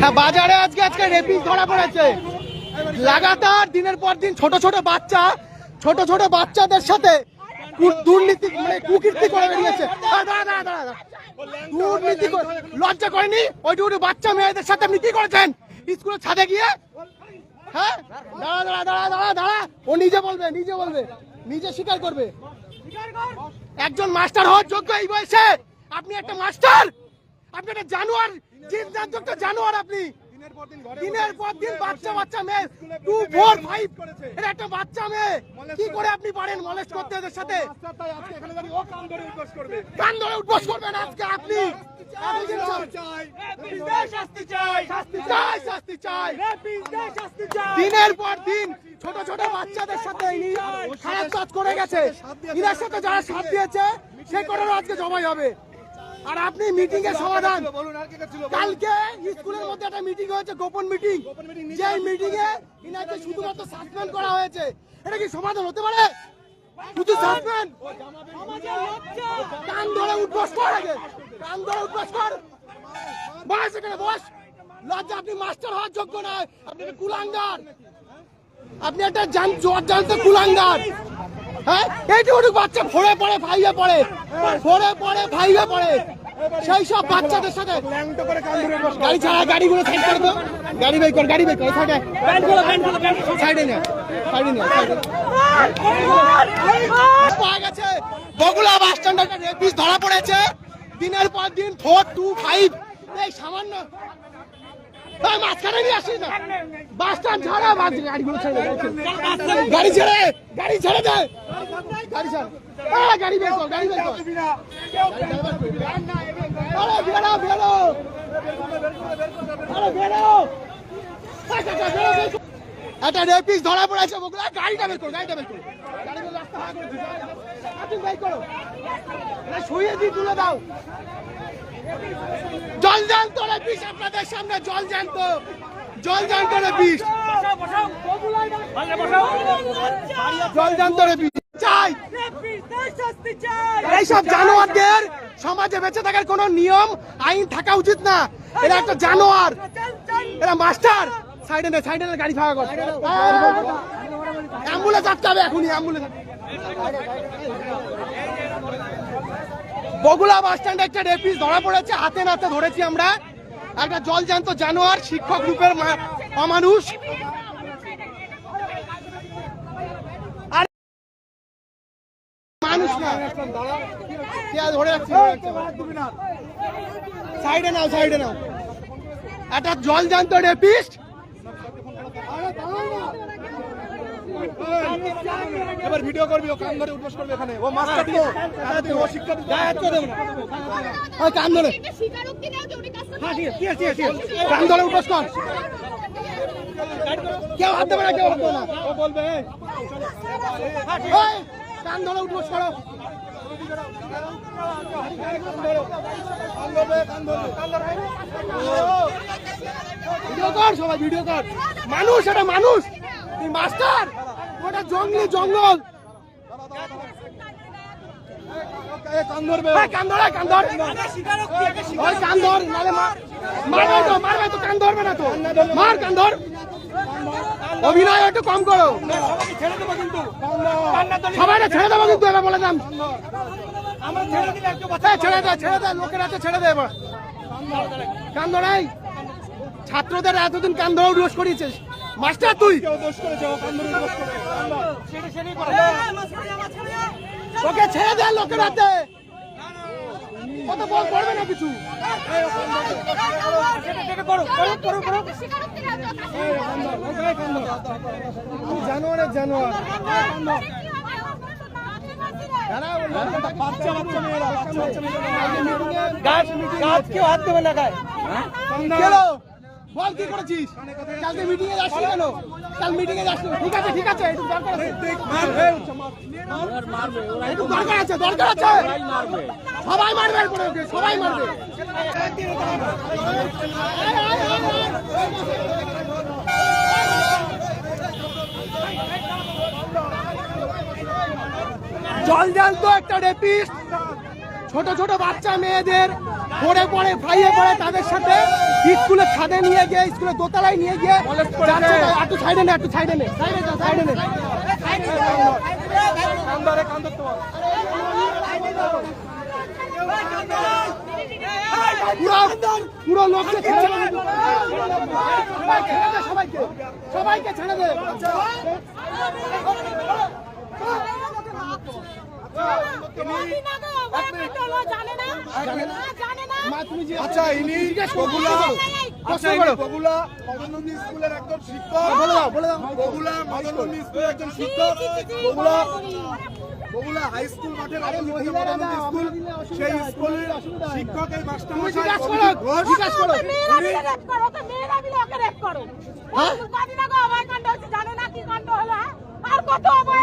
হ্যাঁ বাজারে আজকে আজকে রেপিস ধরা পড়েছে। লাগাতার দিনের পর দিন ছোট ছোট বাচ্চা, ছোট ছোট বাচ্চাদের সাথে দুর্নীতি মানে কুকীর্তি করে বেরিয়েছে। দুর্নীতি লজ্জা করেনি? ওইটুকু বাচ্চা মেয়েদের সাথে আপনি কি করেছেন? স্কুলের ছাদে গিয়ে? হ্যাঁ? দাঁড়া দাঁড়া দাঁড়া দাঁড়া দাঁড়া। ও নিজে বলবে নিজে বলবে। নিজে স্বীকার করবে। একজন মাস্টার হওয়ার যোগ্য এই বয়সে। আপনি একটা মাস্টার। আপনি একটা জানোয়ার। জানোয়ার আপনি। দিনের পর দিন বাচ্চা বাচ্চা মেয়ে টু ফোর ফাইভ এটা একটা বাচ্চা মেয়ে। কি করে আপনি পারেন মলেস্ট করতে এদের সাথে? কান ধরে উঠবস করবেন আজকে আপনি। শাস্তি চাই। শাস্তি চাই। দিনের পর দিন ছোট ছোট বাচ্চাদের সাথে ইনি খারাপ কাজ করে গেছে। ইনার সাথে যারা সাথ দিয়েছে সে করারও আজকে জবাই হবে। আর আপনি মিটিং এর সমাধান। কালকে স্কুলের মধ্যে একটা মিটিং হয়েছে গোপন মিটিং যে মিটিং এ ইনাকে শুধুমাত্র সাসপেন্ড করা হয়েছে। এটা কি সমাধান হতে পারে? শুধু সাসপেন্ড কান ধরে উঠবস কর আগে। কান ধরে উঠবস কর। বস এখানে বস লজ্জা আপনি মাস্টার হওয়ার যোগ্য নয়। আপনি কুলাঙ্গার। আপনি একটা জান জোর জানতে কুলাঙ্গার। হ্যাঁ? এইটুকু বাচ্চা ফোরে পড়ে, ভাইয়ে পড়ে। ফোরে পড়ে, ভাইয়ে পড়ে। সেই সব বাচ্চাদের সাথে গাড়ি ছাড়া গাড়িগুলো সাইড গাড়ি বের কর, গাড়ি বের কর সাইডে সাইডে নে পাওয়া গেছে। বগুলা বাস স্ট্যান্ডে রেপিস ধরা পড়েছে। দিনের পর দিন ফোর টু ফাইভ এই সামান্য মাঝখানে নিয়ে আসিস না। বাস স্ট্যান্ড ছাড়া বাস গাড়িগুলো ছেড়ে গাড়ি ছেড়ে গাড়ি ছেড়ে দে গাড়ি ছাড় গাড়ি বের কর গাড়ি বের কর। আরে বেরো বেরো। আরে বেরো। আচ্ছা, আচ্ছা। একটা রেপিস ধরা পড়েছে বগুলা গাড়িটা বের করো গাড়িটা বের করো। গাড়ি রাস্তা হাঁ শুয়ে দিয়ে তুলে দাও। জল জ্যান্ত রে বিষ আপনাদের সামনে, জল জ্যান্ত। জল জ্যান্ত রে বিষ। জল জ্যান্ত চাই। এইসব জানোয়ারদের সমাজে বেঁচে থাকার কোনো নিয়ম, আইন থাকা উচিত না। এরা একটা জানোয়ার। এরা মাস্টার। সাইডে নে, সাইডে গাড়ি ফাঁকা কর অ্যাম্বুলেন্স আটকাবে এখনই, অ্যাম্বুলেন্স। বগুলা বাস স্ট্যান্ডে একটা রেপিস ধরা পড়েছে, হাতে নাতে ধরেছি আমরা। একটা জল জ্যান্ত জানোয়ার, শিক্ষক রূপের অমানুষ। মানুষ না। ধরে নাও একটা রেপিস্ট এবার ভিডিও করবি ও কান ধরে উঠবস করবে এখানে। ও মাস্টার তো ও শিক্ষা দিতে ওই কান ধরে। স্বীকারোক্তি নেই যে উনি কাজটা হ্যাঁ, কান ধরে উঠবস কর। কেউ হাত দেবে না কেউ হাত দেবে না। ও বলবে এই, এই, কান ধরে উঠবস করো। ভিডিও কর সবাই ভিডিও কর। মানুষ এটা মানুষ। তুই মাস্টার। জঙ্গলি জঙ্গল। অভিনয় একটু কম করো। ছেড়ে দেবো কিন্তু সবাই ছেড়ে দেবো কিন্তু এবার বলে দাম। ছেড়ে দে ছেড়ে দে লোকের হাতে ছেড়ে দে এবার। কান ধরাই ছাত্রদের এতদিন কান ধরে উঠোস করিয়েছিস। মাস্টার তুই! ওকে ছেড়ে দে লোকের হাতে! কত বল করবে না কিছু। জানোয়ার। মেয়েরা কেউ হাত দেবে না গায়ে। কেন বল কি করেছিস? কালকে মিটিং এ যাসনি কেন? কাল মিটিং এ যাসনি ঠিক আছে ঠিক আছে একটু দরকার আছে। একটু দরকার আছে দরকার আছে। সবাই মারবে এরপরে ওকে সবাই মারবে। জল জানতো একটা রেপিস্ট ছোট ছোট বাচ্চা মেয়েদের পড়ে পড়ে ভাইয়ে পড়ে তাদের সাথে স্কুলের ছাদে নিয়ে গিয়ে স্কুলের দোতলায় নিয়ে গিয়ে একটু সাইডে নে একটু সাইডে নে সাইডে সাইডে নে। পুরো লোককে ছেড়ে সবাইকে সবাইকে ছেড়ে দে। আচ্ছা ইনি বগুলা আচ্ছা ইনি বগুলা মদনন্দি স্কুলের একজন শিক্ষক বলে দাও বলে দাও বগুলা মদনন্দি স্কুলের একজন শিক্ষক বগুলা বগুলা হাই স্কুল মাঠের আরও মহিলা স্কুল সেই স্কুলের শিক্ষক এই মাস্টারমশাই ঘোষ জিজ্ঞাসা করো মেয়েরা করো তো মেয়েরা মিলে ওকে রেপ করো হ্যাঁ কাজী না গো আমার কাণ্ড হচ্ছে জানে না কি কাণ্ড হলো আর কত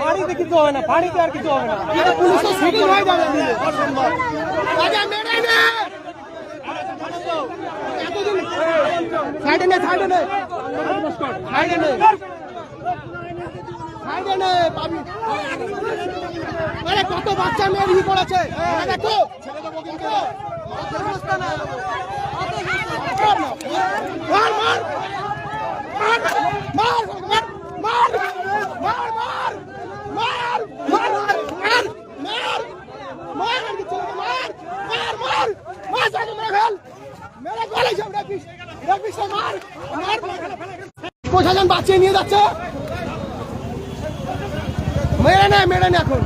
পানিতে কিছু হবে না পানিতে আর কিছু হবে আরে কত বাচ্চা মেয়ে ই পড়েছে দেখো প্রশাসন বাঁচিয়ে নিয়ে যাচ্ছে। মেরে নে মেরে নে এখন।